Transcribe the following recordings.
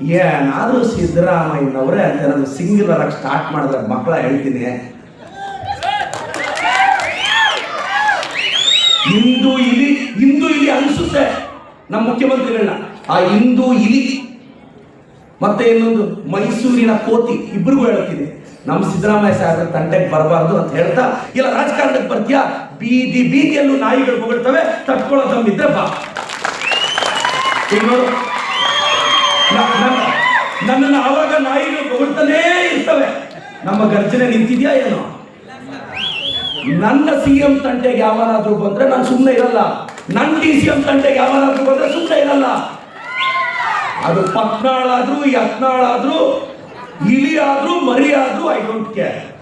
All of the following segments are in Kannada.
ಏನಾದರೂ ಸಿದ್ದರಾಮಯ್ಯನವರೇ ಅಂತ ನಾನು ಸಿಂಗ್ಯುಲರ್ ಆಗಿ ಸ್ಟಾರ್ಟ್ ಮಾಡಿದ್ರೆ ಮಕ್ಕಳ ಹೇಳ್ತೀನಿ. ಇಂದು ಇಲಿ ಇಂದು ಇಲಿ ಅನಿಸುತ್ತೆ ನಮ್ಮ ಮುಖ್ಯಮಂತ್ರಿಗಳನ್ನ. ಆ ಇಂದು ಇಲಿ ಮತ್ತೆ ಇನ್ನೊಂದು ಮೈಸೂರಿನ ಕೋತಿ ಇಬ್ಬರಿಗೂ ಹೇಳ್ತೀನಿ. ನಮ್ಮ ಸಿದ್ದರಾಮಯ್ಯ ಸಾಹೇಬ್ರ ತಂಟೆಗೆ ಬರಬಾರ್ದು ಅಂತ ಹೇಳ್ತಾ, ಇಲ್ಲ ರಾಜಕಾರಣಕ್ಕೆ ಬರ್ತೀಯಾ? ಬೀದಿ ಬೀದಿಯಲ್ಲೂ ನಾಯಿಗಳು ಹೋಗಿರ್ತವೆ ತಟ್ಕೊಳ್ಳೋ ದಮ್ಮಿದ್ರೆ ಬಾ. ನನ್ನನ್ನು ಆವಾಗ ನಾಯಿಗಳು ಹೊಗಳ್ತಾನೇ ಇರ್ತವೆ. ನಮ್ಮ ಗರ್ಜನೆ ನಿಂತಿದ್ಯಾ ಏನೋ? ನನ್ನ ಸಿ ಎಂ ತಂಟೆಗೆ ಯಾವನಾದ್ರೂ ಬಂದ್ರೆ ನಾನು ಸುಮ್ಮನೆ ಇರಲ್ಲ. ನನ್ನ ಡಿ ಸಿ ಎಂ ತಂಟೆಗೆ ಯಾವನಾದ್ರೂ ಬಂದ್ರೆ ಸುಮ್ಮನೆ ಇರಲ್ಲ. ಅದು ಪತ್ನಾಳಾದ್ರೂ, ಯತ್ನಾಳಾದ್ರೂ ಇಲಿ ಆದ್ರೂ ಮರಿ ಆದ್ರೂ ಐ ಡೋಂಟ್ ಕೇರ್.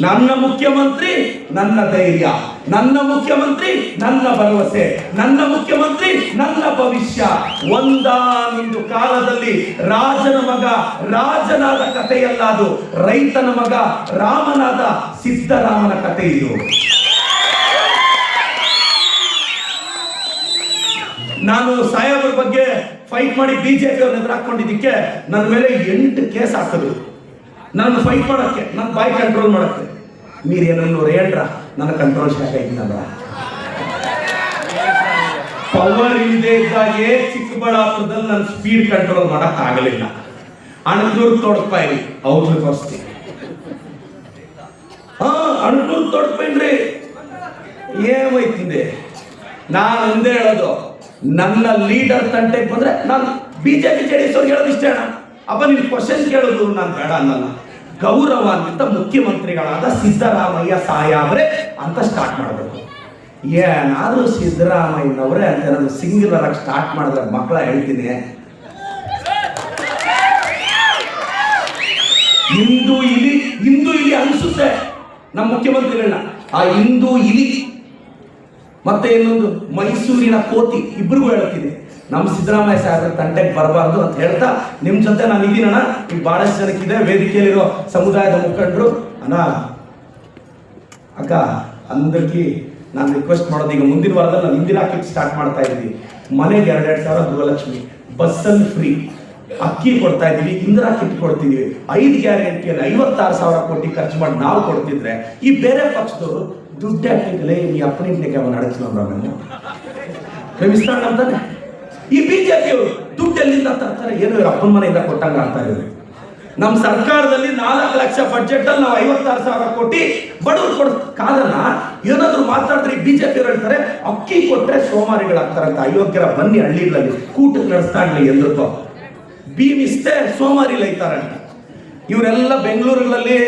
ನನ್ನ ಮುಖ್ಯಮಂತ್ರಿ, ನನ್ನ ಧೈರ್ಯ. ನನ್ನ ಮುಖ್ಯಮಂತ್ರಿ, ನನ್ನ ಭರವಸೆ. ನನ್ನ ಮುಖ್ಯಮಂತ್ರಿ, ನನ್ನ ಭವಿಷ್ಯ. ಒಂದಾನೊಂದು ಕಾಲದಲ್ಲಿ ರಾಜನ ಮಗ, ರಾಜನಾದ ಕಥೆಯಲ್ಲ ಅದು ರೈತನ ಮಗ, ರಾಮನಾದ ಸಿದ್ದರಾಮನ ಕಥೆ ಇದು. ನಾನು ಸಾಹೇಬ್ರ ಬಗ್ಗೆ ಫೈಟ್ ಮಾಡಿ ಬಿಜೆಪಿ ಅವ್ರನ್ನ ಎದುರಾಕೊಂಡಿದ್ದಕ್ಕೆ ನನ್ನ ಮೇಲೆ ಎಂಟು ಕೇಸ್ ಹಾಕಿದ್ರು ನಾನು ಫೈಟ್ ಮಾಡೋಕ್ಕೆ ನನ್ನ ಬಾಯಿ ಕಂಟ್ರೋಲ್ ಮಾಡೋಕ್ಕೆ. ಏನನ್ನೂರು ಹೇಳ್ರ, ನನ್ನ ಕಂಟ್ರೋಲ್ ಶಾಖ ಇದ್ದೀನಲ್ಲ ಪವರ್ ಇಲ್ಲದೆ ಇದ್ದಾಗೆ ಚಿಕ್ಕಬಳ್ಳಾಪುರದಲ್ಲಿ ನನ್ನ ಸ್ಪೀಡ್ ಕಂಟ್ರೋಲ್ ಮಾಡಕ್ ಆಗಲಿಲ್ಲ. ಅಣದೂರು ತೊಡಪಾಯಿ ಅವ್ರ ಬರ್ಸ್ತಿ ಹಾ ಅಣದೂರು ತೊಡಪೇನ್ರಿ ಏಮೈತಿದೆ ನಾನು ಒಂದೇ ಹೇಳೋದು, ನನ್ನ ಲೀಡರ್ ತಂಟೆಗೆ ಬಂದ್ರೆ ನಾನು ಬಿಜೆಪಿ ಜೆಡಿಸೋರ್ಗೆ ಅವ್ರಿಗೆ ಹೇಳೋದು ಇಷ್ಟೇ ಅಪ್ಪ ನೀವು ಕ್ವಶನ್ ಕೇಳೋದು ನಾನು ಬೇಡ ಅನ್ನಲ್ಲ. ಗೌರವಾನ್ವಿತ ಮುಖ್ಯಮಂತ್ರಿಗಳಾದ ಸಿದ್ದರಾಮಯ್ಯ ಸಾಯಾಬ್ರೆ ಅಂತ ಸ್ಟಾರ್ಟ್ ಮಾಡಬೇಕು. ಏನಾದರೂ ಸಿದ್ದರಾಮಯ್ಯನವರೇ ಅಂತ ನಾನು ಸಿಂಗ್ಯುಲರ್ ಆಗಿ ಸ್ಟಾರ್ಟ್ ಮಾಡಿದ್ರೆ ಮಕ್ಕಳ ಹೇಳ್ತೀನಿ. ಇಂದು ಇಲಿ ಇಂದು ಇಲಿ ಅನಿಸುತ್ತೆ ನಮ್ಮ ಮುಖ್ಯಮಂತ್ರಿಗಳನ್ನ. ಆ ಇಂದು ಇಲಿ ಮತ್ತೆ ಇನ್ನೊಂದು ಮೈಸೂರಿನ ಕೋತಿ ಇಬ್ಬರಿಗೂ ಹೇಳ್ತೀನಿ. ನಮ್ಮ ಸಿದ್ದರಾಮಯ್ಯ ಸಾಹೇಬ್ರ ತಂಟೆಗೆ ಬರಬಾರ್ದು ಅಂತ ಹೇಳ್ತಾ ನಿಮ್ಮ ಜೊತೆ ನಾನು ಇದೀನಣ್ಣ ಈಗ ಭಾಳಷ್ಟು ಜನಕ್ಕಿದೆ, ವೇದಿಕೆಯಲ್ಲಿರೋ ಸಮುದಾಯದ ಮುಖಂಡರು. ಅಣ್ಣ, ಅಕ್ಕ ಅಂದಕ್ಕೆ ನಾನು ರಿಕ್ವೆಸ್ಟ್ ಮಾಡೋದು ಈಗ ಮುಂದಿನ ವಾರದಲ್ಲಿ ನಾನು ಹಿಂದಿನ ಕಿಟ್ ಸ್ಟಾರ್ಟ್ ಮಾಡ್ತಾ ಇದ್ದೀವಿ ಮನೆಗೆ ಎರಡೆರಡು ಸಾವಿರ ಗೃಹಲಕ್ಷ್ಮಿ, ಬಸ್ಸಲ್ಲಿ ಫ್ರೀ ಅಕ್ಕಿ ಕೊಡ್ತಾ ಇದ್ದೀವಿ, ಇಂದಿರಾ ಕಿಟ್ ಕೊಡ್ತಿದ್ದೀವಿ. ಐದು ಗ್ಯಾರಂಟಿಯಲ್ಲಿ ಐವತ್ತಾರು ಸಾವಿರ ಕೋಟಿ ಖರ್ಚು ಮಾಡಿ ನಾವು ಕೊಡ್ತಿದ್ರೆ ಈ ಬೇರೆ ಪಕ್ಷದವರು ದುಡ್ಡು ಹಾಕಿದ್ರೆ ಈ ಅಪ್ಪನಿಂಟಿಗೆ ಅವನು ನಾನು ಕ್ಷಮಿಸ್ತಾಳ ಅಂತಾನೆ? ಈ ಬಿಜೆಪಿಯವರು ದುಡ್ಡು ಎಲ್ಲಿಂದ ತರ್ತಾರೆ? ಏನೋ ಇವ್ರ ಅಪ್ಪನ ಮನೆಯಿಂದ ಕೊಟ್ಟಂಗ ಆಗ್ತಾರೆ ಇವರು ನಮ್ಮ ಸರ್ಕಾರದಲ್ಲಿ ನಾಲ್ಕು ಲಕ್ಷ ಬಜೆಟ್ ಅಲ್ಲಿ ನಾವು ಐವತ್ತಾರು ಸಾವಿರ ಕೋಟಿ ಬಡವರು ಕೊಡ ಕಾರಣ ಏನಾದ್ರು ಮಾತಾಡಿದ್ರೆ ಬಿಜೆಪಿ ಹೇಳ್ತಾರೆ, ಅಕ್ಕಿ ಕೊಟ್ಟರೆ ಸೋಮಾರಿಗಳಾಗ್ತಾರಂತ ಅಯೋಗ್ಯರ ಬನ್ನಿ ಹಳ್ಳಿಗಳಲ್ಲಿ, ಕೂಟ ನಡೆಸ್ತಾ ಇರಲಿ ಎಲ್ಲರಿಗೂ ಬೀಮಿಸ್ತೆ ಸೋಮಾರಿ ಲೈತಾರಂತ ಇವರೆಲ್ಲ ಬೆಂಗಳೂರುಗಳಲ್ಲಿ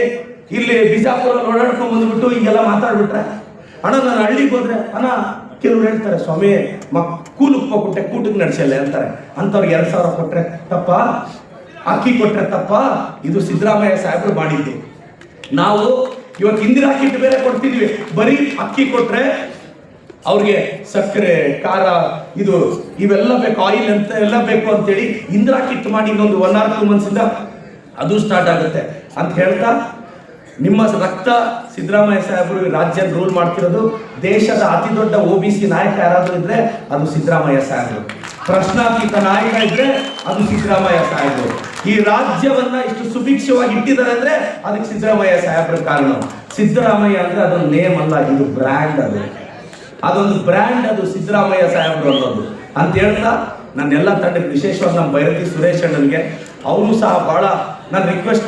ಇಲ್ಲಿ ಬಿಜಾಪುರಲ್ಲಿ ಓಡಾಡ್ಕೊಂಡ್ ಬಂದ್ಬಿಟ್ಟು ಹಿಂಗೆಲ್ಲ ಮಾತಾಡ್ಬಿಟ್ರೆ, ಅಣ್ಣ, ನಾನು ಹಳ್ಳಿಗೆ ಹೋದ್ರೆ, ಅಣ್ಣ ಕೆಲವ್ರು ಹೇಳ್ತಾರೆ, ಸ್ವಾಮಿ, ಮಕ್ ಕೂಲಕ್ಕೆ ಕೊಟ್ಟೆ ಕೂಟಕ್ಕೆ ನಡೆಸಲ್ಲ ಅಂತಾರೆ. ಅಂಥವ್ರಿಗೆ ಎರಡು ಸಾವಿರ ಕೊಟ್ಟರೆ ತಪ್ಪ? ಅಕ್ಕಿ ಕೊಟ್ಟರೆ ತಪ್ಪ? ಇದು ಸಿದ್ದರಾಮಯ್ಯ ಸಾಹೇಬರು ಮಾಡಿದ್ದು. ನಾವು ಇವತ್ತು ಇಂದಿರಾ ಕಿಟ್ ಬೇರೆ ಕೊಡ್ತಿದ್ವಿ. ಬರೀ ಅಕ್ಕಿ ಕೊಟ್ಟರೆ ಅವ್ರಿಗೆ ಸಕ್ಕರೆ, ಖಾರ, ಇದು, ಇವೆಲ್ಲ ಬೇಕು, ಆಯಿಲ್ ಅಂತ ಎಲ್ಲ ಬೇಕು ಅಂತೇಳಿ ಇಂದಿರಾ ಕಿಟ್ ಮಾಡಿ ಇನ್ನೊಂದು ಒನ್ ಆರ್ ಟೂ ಮಂತ್ಸಿಂದ ಅದು ಸ್ಟಾರ್ಟ್ ಆಗುತ್ತೆ. ಅಂತ ಹೇಳ್ತಾ ನಿಮ್ಮ ರಕ್ತ ಸಿದ್ದರಾಮಯ್ಯ ಸಾಹೇಬರು ರಾಜ್ಯ ರೂಲ್ ಮಾಡ್ತಿರೋದು, ದೇಶದ ಅತಿ ದೊಡ್ಡ ಒ ಬಿ ಸಿ ನಾಯಕ ಯಾರಾದರೂ ಇದ್ರೆ ಅದು ಸಿದ್ದರಾಮಯ್ಯ ಸಾಹೇಬರು. ಪ್ರಶ್ನಾತೀತ ನಾಯಕ ಇದ್ರೆ ಅದು ಸಿದ್ದರಾಮಯ್ಯ ಸಾಹೇಬರು. ಈ ರಾಜ್ಯವನ್ನ ಇಷ್ಟು ಸುಭಿಕ್ಷವಾಗಿ ಇಟ್ಟಿದ್ದಾರೆ ಅಂದ್ರೆ ಅದಕ್ಕೆ ಸಿದ್ದರಾಮಯ್ಯ ಸಾಹೇಬ್ರ ಕಾರಣ. ಸಿದ್ದರಾಮಯ್ಯ ಅಂದ್ರೆ ಅದೊಂದು ನೇಮ್ ಅಲ್ಲ, ಇದು ಬ್ರ್ಯಾಂಡ್ ಅದು. ಅದೊಂದು ಬ್ರ್ಯಾಂಡ್ ಅದು ಸಿದ್ದರಾಮಯ್ಯ ಸಾಹೇಬ್ರು ಅನ್ನೋದು. ಅಂತ ಹೇಳ್ತಾ ನನ್ನೆಲ್ಲ ತಂಡಕ್ಕೆ ವಿಶೇಷವಾಗಿ ನಮ್ಮ ಭೈರತಿ ಸುರೇಶ್ ಅಣ್ಣನಿಗೆ ಅವರು ಸಹ ಬಹಳ, ನಾನು ರಿಕ್ವೆಸ್ಟ್